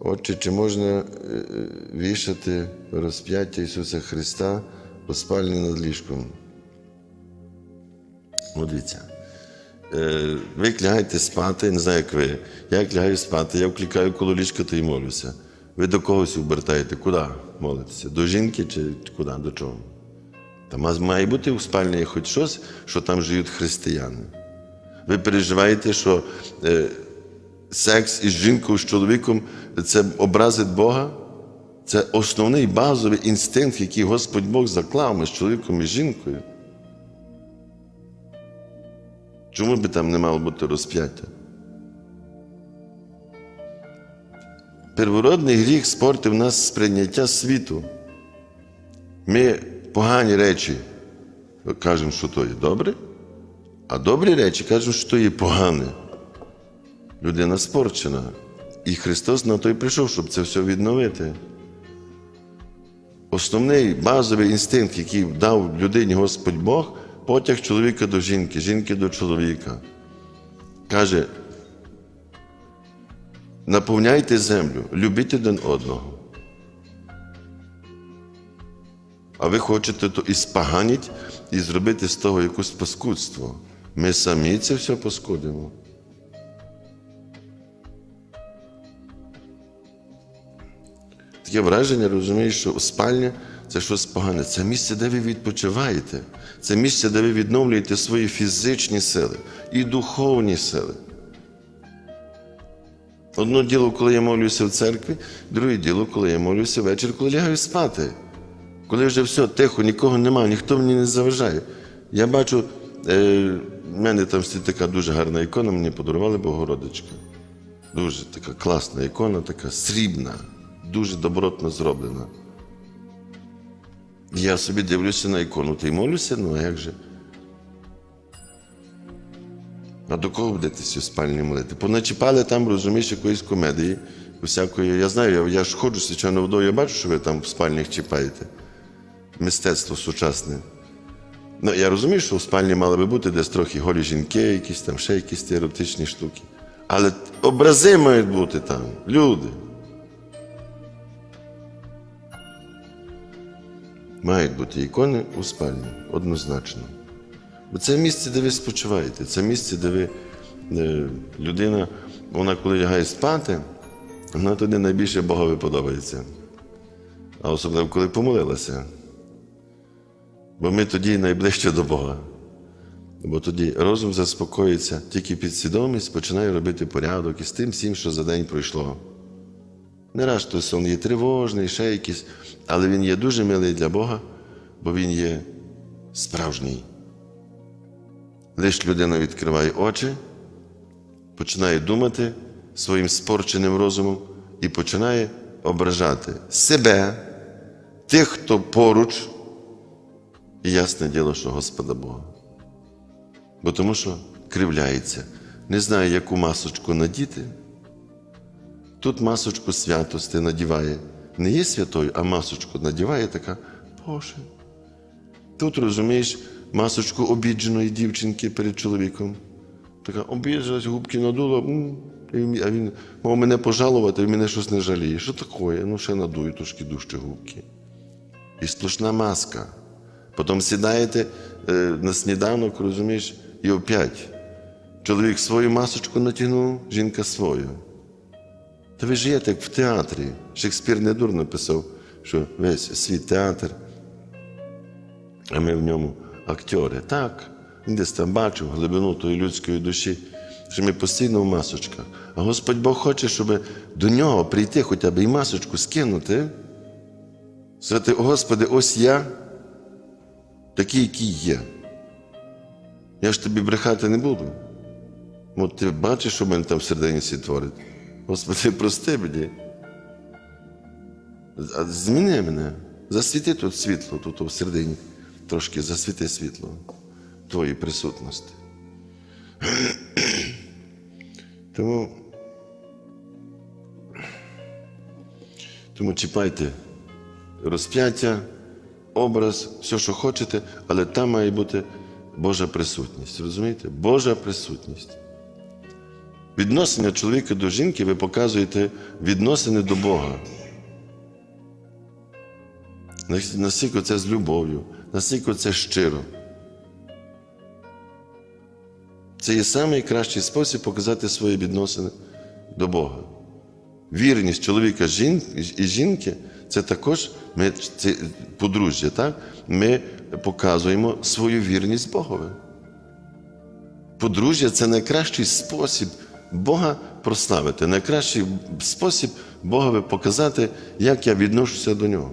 Отче, чи можна е, е, вішати розп'яття Ісуса Христа у спальні над ліжком? От Е, Ви лягаєте спати, не знаю, як ви. Я як лягаю спати, я вкликаю коло ліжка та й молюся. Ви до когось обертаєте, куди молитеся? До жінки чи куди? До чого? Там має бути у спальні хоч щось, що там живуть християни. Ви переживаєте, що секс із жінкою, з чоловіком це образить Бога? Це основний базовий інстинкт, який Господь Бог заклав між чоловіком і жінкою. Чому би там не мало бути розп'яття? Первородний гріх спортив нас сприйняття світу. Ми погані речі кажемо, що то є добре, а добрі речі кажемо, що то є погане. Людина спорчена. І Христос на той прийшов, щоб це все відновити. Основний базовий інстинкт, який дав людині Господь Бог, потяг чоловіка до жінки, жінки до чоловіка. Каже, наповняйте землю, любіть один одного. А ви хочете то і споганіть, і зробити з того якусь паскудство. Ми самі це все паскудимо. Таке враження, розумієш, що спальня це щось погане. Це місце, де ви відпочиваєте. Це місце, де ви відновлюєте свої фізичні сили і духовні сили. Одно діло, коли я молюся в церкві, друге діло, коли я молюся ввечері, коли лягаю спати. Коли вже все тихо, нікого немає, ніхто мені не заважає. Я бачу, е, в мене там така дуже гарна ікона, мені подарували Богородичка. Дуже така класна ікона, така срібна, дуже добротно зроблена. Я собі дивлюся на ікону, й молюся, ну а як же? А до кого будете у спальні молити? Поначіпали там, розумієш, якоїсь комедії, усякої. Я знаю, я, я ж ходжу свячано водою, я бачу, що ви там в спальнях чіпаєте. Мистецтво сучасне. Ну, я розумію, що в спальні мали би бути десь трохи голі жінки, якісь там ще якісь еротичні штуки. Але образи мають бути там, люди. Мають бути ікони у спальні, однозначно. Бо це місце, де ви спочиваєте, це місце, де ви е, людина, вона коли лягає спати, вона туди найбільше Богові подобається. А особливо, коли помолилася. Бо ми тоді найближче до Бога. Бо тоді розум заспокоїться, тільки підсвідомість починає робити порядок із тим всім, що за день пройшло. Не раз то сон є тривожний, ще якийсь, але він є дуже милий для Бога, бо він є справжній. Лиш людина відкриває очі, починає думати своїм спорченим розумом і починає ображати себе, тих, хто поруч, і ясне діло, що Господа Бога. Бо тому що кривляється, не знає, яку масочку надіти. Тут масочку святости надіває. Не є святою, а масочку надіває така, Боже. Тут, розумієш, масочку обідженої дівчинки перед чоловіком. Така обіжилась, губки надула, а він мав мене пожалувати, він мене щось не жаліє. Що таке? Ну, ще надую трошки дужче губки. І сплошна маска. Потім сідаєте е, на сніданок, розумієш, і опять. Чоловік свою масочку натягнув, жінка свою. Та ви живете як в театрі. Шекспір не дурно писав, що весь світ театр, а ми в ньому актери. Так, він десь там бачив глибину тої людської душі, що ми постійно в масочках. А Господь Бог хоче, щоб до нього прийти хоча б і масочку скинути. Сказати, Господи, ось я, такий, який є. Я ж тобі брехати не буду. От ти бачиш, що в мене там всередині світ творить. Господи, прости мені. Зміни мене. Засвіти тут світло, тут всередині. Трошки засвіти світло твоєї присутності. Тому, тому чіпайте розп'яття, образ, все, що хочете, але там має бути Божа присутність. Розумієте? Божа присутність. Відношення чоловіка до жінки ви показуєте відносини до Бога. Наскільки це з любов'ю, наскільки це щиро. Це є найкращий спосіб показати свої відносини до Бога. Вірність чоловіка і жінки це також ми, це подружжя, так? ми показуємо свою вірність Богові. Подружжя це найкращий спосіб Бога прославити, найкращий спосіб Богові показати, як я відношуся до нього.